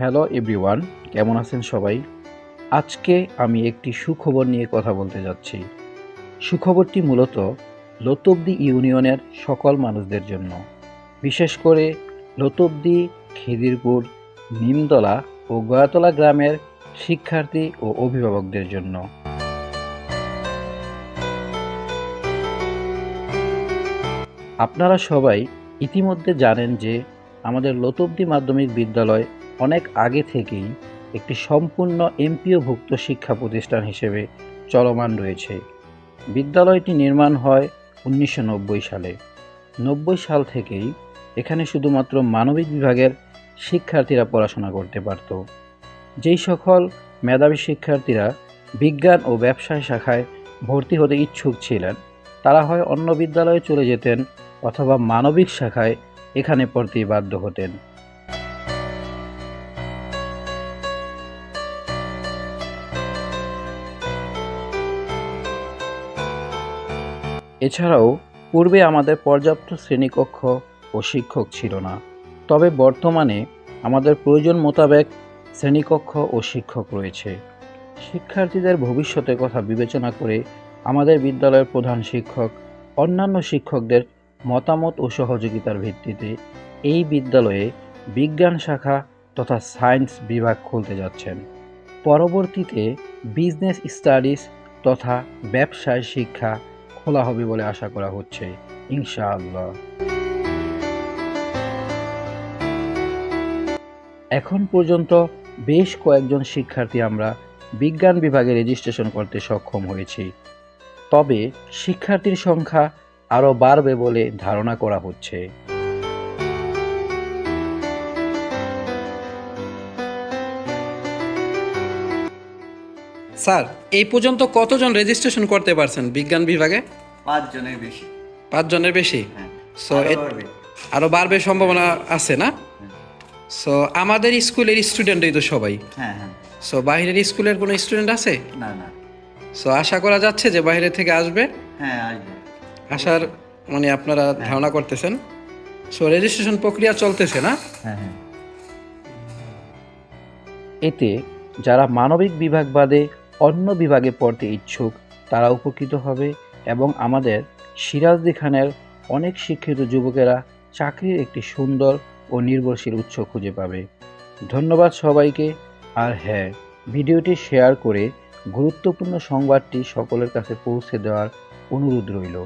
Hello everyone কেমন আছেন সবাই? আজকে আমি একটি সুখবর নিয়ে কথা বলতে যাচ্ছি। সুখবরটি মূলত লতবদি ইউনিয়নের সকল মানুষদের জন্য। বিশেষ করে লতবদি, খিদিরপুর, নিমতলা ও গয়াতলা গ্রামের শিক্ষার্থী ও অভিভাবকদের জন্য। আপনারা সবাই ইতিমধ্যে জানেন যে আমাদের লতবদি মাধ্যমিক বিদ্যালয় অনেক আগে থেকেই একটি সম্পূর্ণ এমপিওভুক্ত শিক্ষা প্রতিষ্ঠান হিসেবে চলমান রয়েছে। বিদ্যালয়টি নির্মাণ হয় উনিশশো নব্বই সালে। নব্বই সাল থেকেই এখানে শুধুমাত্র মানবিক বিভাগের শিক্ষার্থীরা পড়াশোনা করতে পারত। যেই সকল মেধাবী শিক্ষার্থীরা বিজ্ঞান ও ব্যবসায় শাখায় ভর্তি হতে ইচ্ছুক ছিলেন, তারা হয় অন্য বিদ্যালয়ে চলে যেতেন অথবা মানবিক শাখায় এখানে পড়তেই বাধ্য হতেন। এছাড়াও পূর্বে আমাদের পর্যাপ্ত শ্রেণীকক্ষ ও শিক্ষক ছিল না। তবে বর্তমানে আমাদের প্রয়োজন মোতাবেক শ্রেণীকক্ষ ও শিক্ষক রয়েছে। শিক্ষার্থীদের ভবিষ্যতের কথা বিবেচনা করে আমাদের বিদ্যালয়ের প্রধান শিক্ষক, অন্যান্য শিক্ষকদের মতামত ও সহযোগিতার ভিত্তিতে এই বিদ্যালয়ে বিজ্ঞান শাখা তথা সায়েন্স বিভাগ খুলতে যাচ্ছেন। পরবর্তীতে বিজনেস স্টাডিজ তথা ব্যবসায় শিক্ষা খোলা হবে বলে আশা করা হচ্ছে, ইনশাআল্লাহ। এখন পর্যন্ত বেশ কয়েকজন শিক্ষার্থী আমরা বিজ্ঞান বিভাগে রেজিস্ট্রেশন করতে সক্ষম হয়েছি। তবে শিক্ষার্থীর সংখ্যা আরও বাড়বে বলে ধারণা করা হচ্ছে। স্যার এই পর্যন্ত কতজন রেজিস্ট্রেশন করতে পারছেন বিজ্ঞান বিভাগে? পাঁচ জনের বেশি। পাঁচজনের বেশি? হ্যাঁ সো আরও বাড়বে। আরও বাড়বে সম্ভাবনা আছে না? সো আমাদের স্কুলের স্টুডেন্টই তো সবাই। হ্যাঁ হ্যাঁ। সো বাইরের স্কুলের কোনো স্টুডেন্ট আছে? না না। সো আশা করা যাচ্ছে যে বাইরে থেকে আসবে। হ্যাঁ আসবে। আসার মানে আপনারা ধারণা করতেছেন। সো রেজিস্ট্রেশন প্রক্রিয়া চলতেছে না? হ্যাঁ হ্যাঁ। এতে যারা মানবিক বিভাগ বাদে অন্য বিভাগে পড়তে ইচ্ছুক, তারা উপকৃত হবে এবং আমাদের সিরাজদি খানের অনেক শিক্ষিত যুবকেরা চাকরির একটি সুন্দর ও নির্ভরশীল উৎস খুঁজে পাবে। ধন্যবাদ সবাইকে, আর হ্যাঁ ভিডিওটি শেয়ার করে গুরুত্বপূর্ণ সংবাদটি সকলের কাছে পৌঁছে দেওয়ার অনুরোধ রইল।